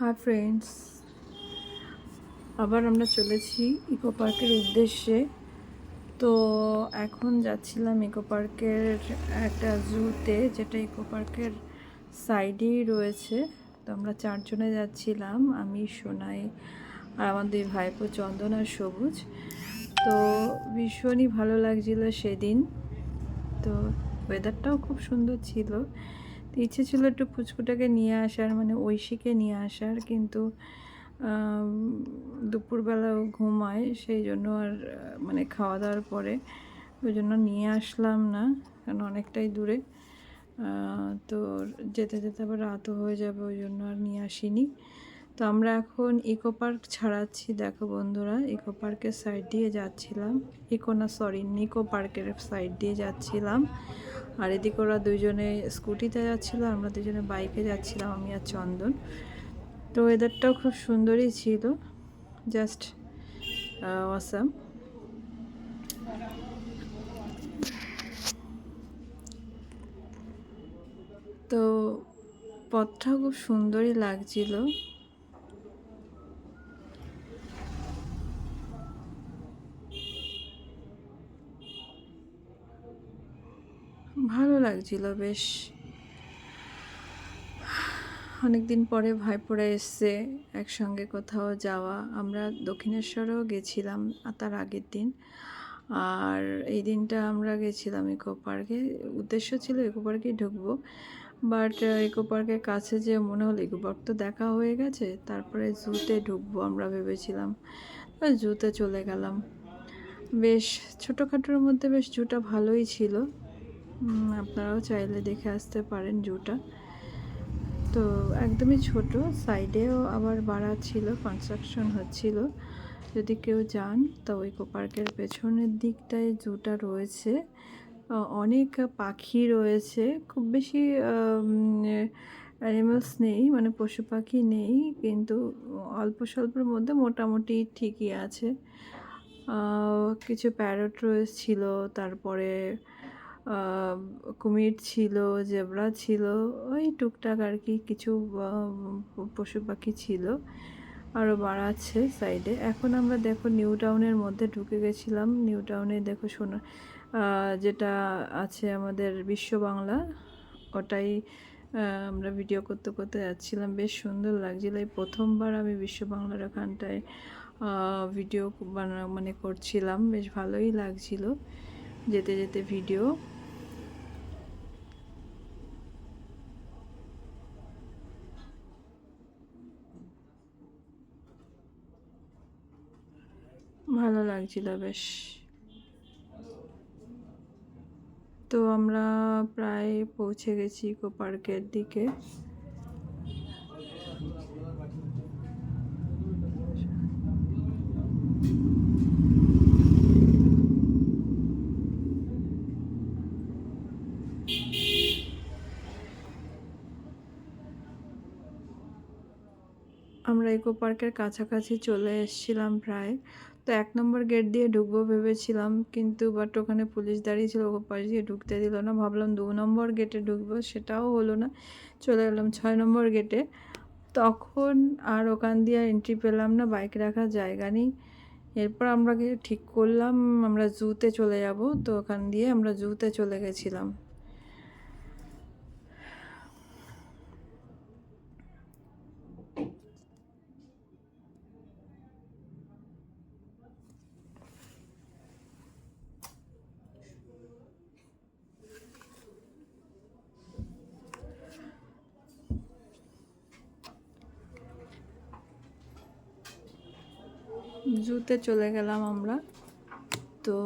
Hi friends আবার আমরা চলেছি ইকো পার্কের উদ্দেশ্যে। তো এখন যাচ্ছিলাম ইকো পার্কের একটা জুতে, যেটা ইকো পার্কের সাইডেই রয়েছে। তো আমরা চারজনে যাচ্ছিলাম, আমি, সোনাই আর আমার দুই ভাইপো, চন্দন আর সবুজ। তো ভীষণই ভালো লাগছিল সেদিন। তো ওয়েদারটাও খুব সুন্দর ছিল। ইচ্ছে ছিল একটু ফুচকুটাকে নিয়ে আসার মানে ঐশীকে নিয়ে আসার, কিন্তু দুপুরবেলা দুপুরবেলাও ঘুমায়, সেই জন্য আর মানে খাওয়া দাওয়ার পরে ওই জন্য নিয়ে আসলাম না, কারণ অনেকটাই দূরে। তো যেতে যেতে আবার রাতও হয়ে যাবে, ওই জন্য আর নিয়ে আসিনি। তো আমরা এখন ইকো পার্ক ছাড়াচ্ছি। দেখো বন্ধুরা ইকো পার্কের সাইড দিয়ে যাচ্ছিলাম। ইকো না সরি নিকো পার্কের সাইড দিয়ে যাচ্ছিলাম। আর এদিকে ওরা দুজনে স্কুটিতে যাচ্ছিল, আমরা দুজনে বাইকে যাচ্ছিলাম, আমি আর চন্দন। তো ওয়েদারটাও খুব সুন্দরই ছিল জাস্ট অসাম তো পথটাও খুব সুন্দরই লাগছিল ভালো লাগছিল, বেশ। অনেকদিন পরে ভাইপোরা এসছে একসঙ্গে কোথাও যাওয়া। আমরা দক্ষিণেশ্বরেও গেছিলাম তার আগের দিন। আর এই দিনটা আমরা গেছিলাম ইকো পার্কে উদ্দেশ্য ছিল ইকো পার্কেই ঢুকবো। বাট ইকো পার্কের কাছে যে মনে হলো ইকো পার্ক তো দেখা হয়ে গেছে, তারপরে জুতে ঢুকবো আমরা ভেবেছিলাম। জুতে চলে গেলাম। বেশ, ছোটোখাটোর মধ্যে বেশ জুটা ভালোই ছিল। আপনারাও চাইলে দেখে আসতে পারেন জুটা। তো একদমই ছোট, সাইডেও আবার বাড়া ছিল কনস্ট্রাকশন হচ্ছিল। যদি কেউ যান, তো ইকো পার্কের পেছনের দিকটায় জুটা রয়েছে। অনেক পাখি রয়েছে, খুব বেশি অ্যানিমালস নেই মানে পশু পাখি নেই, কিন্তু অল্প স্বল্পের মধ্যে মোটামুটি ঠিকই আছে। কিছু প্যারট রয়েছিল, তারপরে কুমির ছিল, জেব্রা ছিল, ওই টুকটাক আর কি কিছু পশু পাখি ছিল। আরও বাড়াচ্ছে সাইডে এখন আমরা দেখো নিউ টাউনের মধ্যে ঢুকে গেছিলাম। নিউ টাউনে দেখো শোনা যেটা আছে আমাদের বিশ্ব বাংলা, ওটাই আমরা ভিডিও করতে করতে যাচ্ছিলাম। বেশ সুন্দর লাগছিল। এই প্রথমবার আমি বিশ্ব বাংলার ওখানটায় ভিডিও বানা মানে করছিলাম। বেশ ভালোই লাগছিল। যেতে যেতে ভিডিও। ভালো লাগছিল বেশ। তো আমরা প্রায় পৌঁছে গেছি ইকো পার্কের দিকে। আমরা ইকো পার্কের কাছাকাছি চলে এসেছিলাম প্রায়। তো এক নম্বর গেট দিয়ে ঢুকবো ভেবেছিলাম, কিন্তু বাট ওখানে পুলিশ দাঁড়িয়ে ছিল ওকে পাশ দিয়ে ঢুকতে দিল না। ভাবলাম দু নম্বর গেটে ঢুকবো, সেটাও হলো না। চলে গেলাম ছয় নম্বর গেটে তখন আর ওখান দিয়ে এন্ট্রি পেলাম না বাইক রাখার জায়গা নেই। এরপর আমরা ঠিক করলাম, আমরা জুতে চলে যাব। তো ওখান দিয়ে আমরা জুতে চলে গেছিলাম। জুতে চলে গেলাম আমরা। তো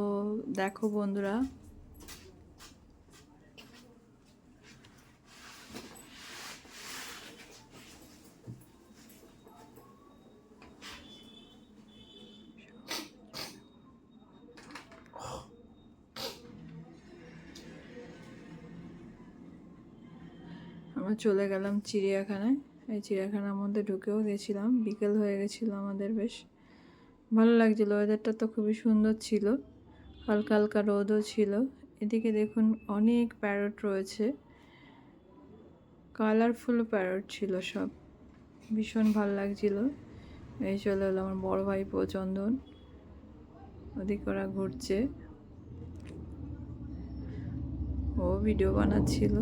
দেখো বন্ধুরা। আমরা চলে গেলাম চিড়িয়াখানায়। এই চিড়িয়াখানার মধ্যে ঢুকেও গেছিলাম। বিকেল হয়ে গেছিল আমাদের বেশ। ভালো লাগছিল ওয়েদারটা তো খুবই সুন্দর ছিল, হালকা হালকা রোদও ছিল। এদিকে দেখুন অনেক প্যারট রয়েছে কালারফুল প্যারট ছিল সব, ভীষণ ভালো লাগছিল। এই চলে হলো আমার বড় ভাই চন্দন ওদিক ওরা ঘুরছে। ও ভিডিও বানাচ্ছিল।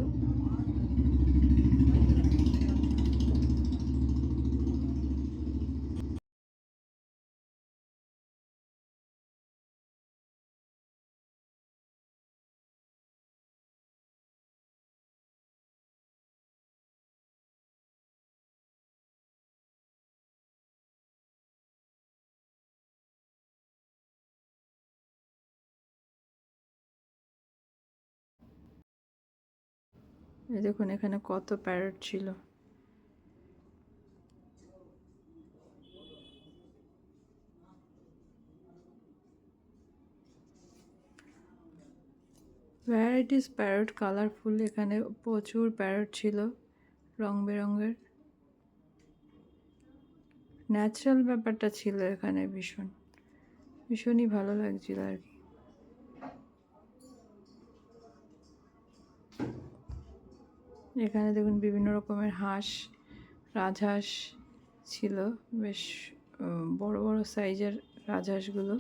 দেখুন, এখানে কত প্যারট ছিল। ভ্যারাইটিস প্যারট কালারফুল এখানে প্রচুর প্যারট ছিল রং বেরঙের। ন্যাচারাল ব্যাপারটা ছিল এখানে ভীষণ। ভীষণই ভালো লাগছিল আর কি। এখানে দেখুন বিভিন্ন রকমের হাঁস, রাজহাঁস ছিল, বেশ বড় বড় সাইজের রাজহাঁসগুলো।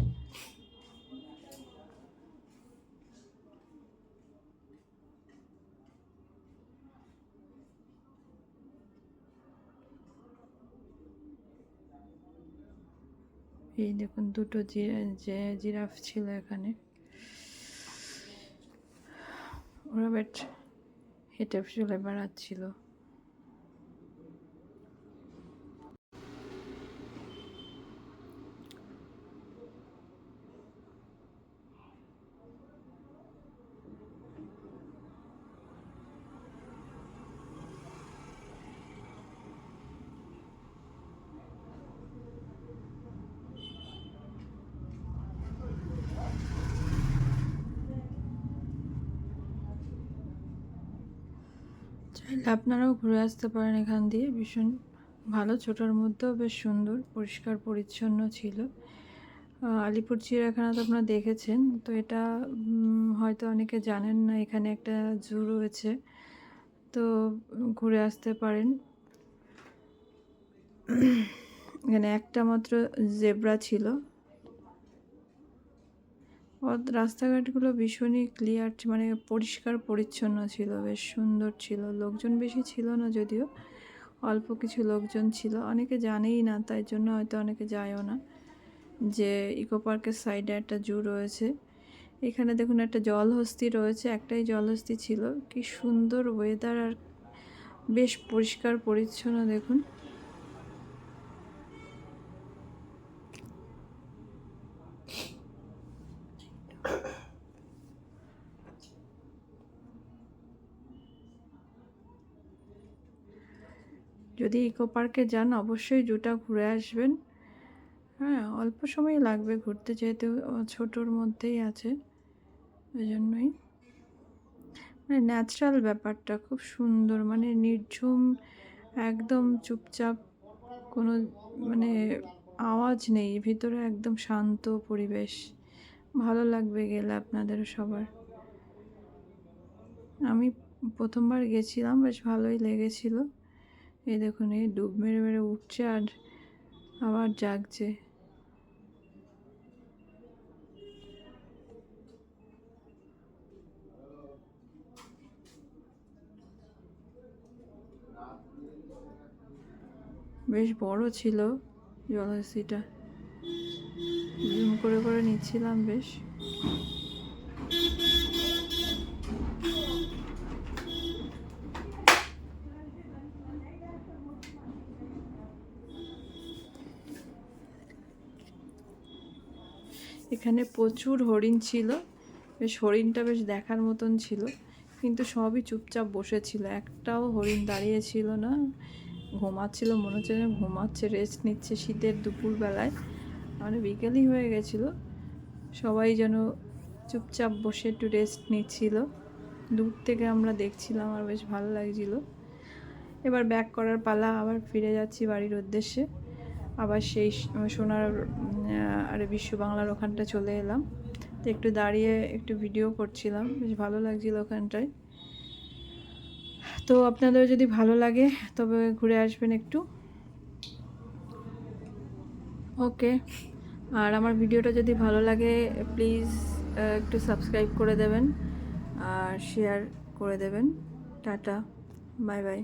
এই দেখুন দুটো যে জিরাফ ছিল এখানে। ওরা বেট হেঁটে চলে বেড়াচ্ছিল। আপনারাও ঘুরে আসতে পারেন এখান দিয়ে। ভীষণ ভালো। ছোটোর মধ্যেও বেশ সুন্দর, পরিষ্কার, পরিচ্ছন্ন ছিল। আলিপুর চিড়িয়াখানা তো আপনারা দেখেছেন। তো এটা হয়তো অনেকে জানেন না, এখানে একটা জু রয়েছে। তো ঘুরে আসতে পারেন। এখানে একটা মাত্র জেব্রা ছিল। রাস্তাঘাটগুলো ভীষণই ক্লিয়ার মানে পরিষ্কার, পরিচ্ছন্ন ছিল, বেশ সুন্দর ছিল। লোকজন বেশি ছিল না যদিও, অল্প কিছু লোকজন ছিল। অনেকে জানেই না, তাই জন্য হয়তো অনেকে যায়ও না, যে ইকো পার্কের সাইডে একটা জু রয়েছে। এখানে দেখুন একটা জলহস্তি রয়েছে, একটাই জলহস্তি ছিল। কি সুন্দর ওয়েদার আর বেশ পরিষ্কার, পরিচ্ছন্ন দেখুন। যদি ইকো পার্কে যান, অবশ্যই জুটা ঘুরে আসবেন। হ্যাঁ অল্প সময় লাগবে ঘুরতে, যেহেতু ছোটোর মধ্যেই আছে। ওই জন্যই। মানে ন্যাচারাল ব্যাপারটা, খুব সুন্দর মানে নির্ঝুম, একদম চুপচাপ, কোনো মানে আওয়াজ নেই, ভিতরে একদম শান্ত পরিবেশ। ভালো লাগবে গেলে আপনাদের সবার। আমি প্রথমবার গেছিলাম, বেশ ভালোই লেগেছিল। এই দেখুন, এই ডুব মেরে মেরে উঠছে আর আবার জাগছে। বেশ বড় ছিল জলহস্তিটা জুম করে করে নিচ্ছিলাম বেশ। এখানে প্রচুর হরিণ ছিল। বেশ হরিণটা বেশ দেখার মতন ছিল। কিন্তু সবই চুপচাপ বসেছিল। একটাও হরিণ দাঁড়িয়ে ছিল না। ঘুমাচ্ছিল, মনে হচ্ছে যেন ঘুমাচ্ছে রেস্ট নিচ্ছে শীতের দুপুরবেলায়। মানে বিকেলই হয়ে গেছিল। সবাই যেন চুপচাপ বসে একটু রেস্ট নিচ্ছিল। দূর থেকে আমরা দেখছিলাম আর বেশ ভালো লাগছিল। এবার ব্যাক করার পালা, আবার ফিরে যাচ্ছি বাড়ির উদ্দেশ্যে। আবার সেই সোনার আরে বিশ্ব বাংলার ওখানটা চলে এলাম। তো একটু দাঁড়িয়ে একটু ভিডিও করছিলাম, বেশ ভালো লাগছিল ওখানটায়। তো আপনাদের যদি ভালো লাগে, তবে ঘুরে আসবেন একটু। ওকে, আর আমার ভিডিওটা যদি ভালো লাগে প্লিজ একটু সাবস্ক্রাইব করে দেবেন, আর শেয়ার করে দেবেন। Tata bye bye